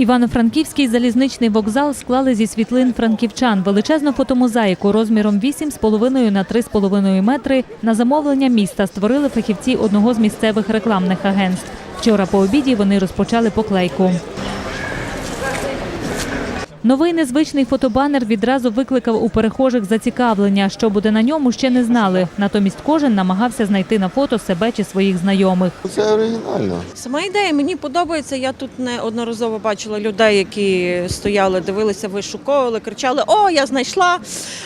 Івано-Франківський залізничний вокзал склали зі світлин франківчан. Величезну фотомозаїку розміром 8,5 на 3,5 метри на замовлення міста створили фахівці одного з місцевих рекламних агентств. Вчора по обіді вони розпочали поклейку. Новий незвичний фотобанер відразу викликав у перехожих зацікавлення. Що буде на ньому, ще не знали. Натомість кожен намагався знайти на фото себе чи своїх знайомих. Це оригінально. Сама ідея мені подобається. Я тут неодноразово бачила людей, які стояли, дивилися, вишуковували, кричали: О, я знайшла!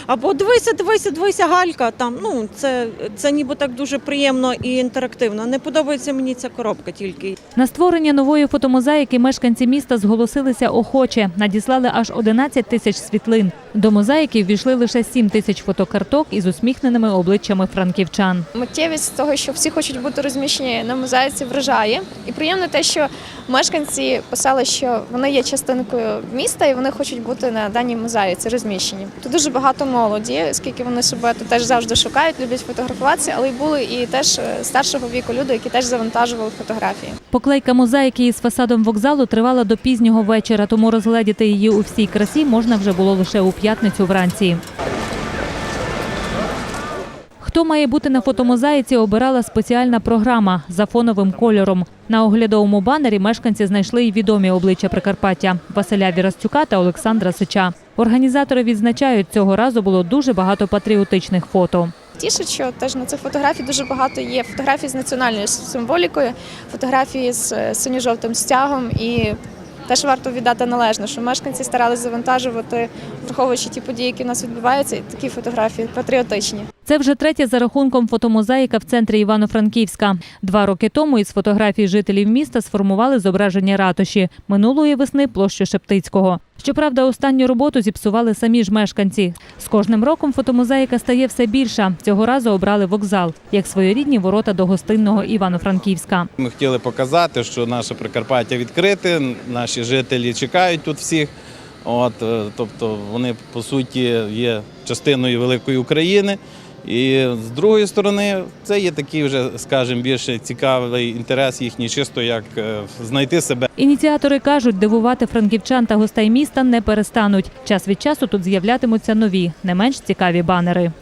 Або дивися, дивися, дивися, галька. Там ну це, це ніби так дуже приємно і інтерактивно. Не подобається мені ця коробка тільки. На створення нової фотомозаїки мешканці міста зголосилися охоче. Надіслали аж 11 тисяч світлин. До мозаїки ввійшли лише 7 тисяч фотокарток із усміхненими обличчями франківчан. Миттєвість того, що всі хочуть бути розміщені на мозаїці, вражає. І приємно те, що мешканці писали, що вони є частинкою міста і вони хочуть бути на даній мозаїці розміщені. Тут дуже багато молоді, оскільки вони себе тут теж завжди шукають, люблять фотографуватися, але й були і теж е, старшого віку люди, які теж завантажували фотографії. Поклейка мозаїки із фасадом вокзалу тривала до пізнього вечора, тому розгледіти її у всій красі можна вже було лише у п'ятницю вранці. Хто має бути на фотомозаїці, обирала спеціальна програма за фоновим кольором. На оглядовому банері мешканці знайшли й відомі обличчя Прикарпаття Василя Вірастюка та Олександра Сича. Організатори відзначають, цього разу було дуже багато патріотичних фото. Тішить, що теж на цих фотографій дуже багато є фотографій з національною символікою, фотографії з е, синьо-жовтим стягом і. Теж варто віддати належно, що мешканці старалися завантажувати, враховуючи ті події, які в нас відбуваються, і такі фотографії патріотичні. Це вже третя за рахунком фотомозаїка в центрі Івано-Франківська. Два роки тому із фотографій жителів міста сформували зображення ратуші. Минулої весни площу Шептицького. Щоправда, останню роботу зіпсували самі ж мешканці. З кожним роком фотомозаїка стає все більша. Цього разу обрали вокзал як своєрідні ворота до гостинного Івано-Франківська. Ми хотіли показати, що наше Прикарпаття відкрите, наші жителі чекають тут всіх. От, е, тобто вони по суті є частиною великої України. І з другої сторони, це є такий вже, скажімо, більше цікавий інтерес їхній, чисто як е, знайти себе. Ініціатори кажуть, дивувати франківчан та гостей міста не перестануть. Час від часу тут з'являтимуться нові, не менш цікаві банери.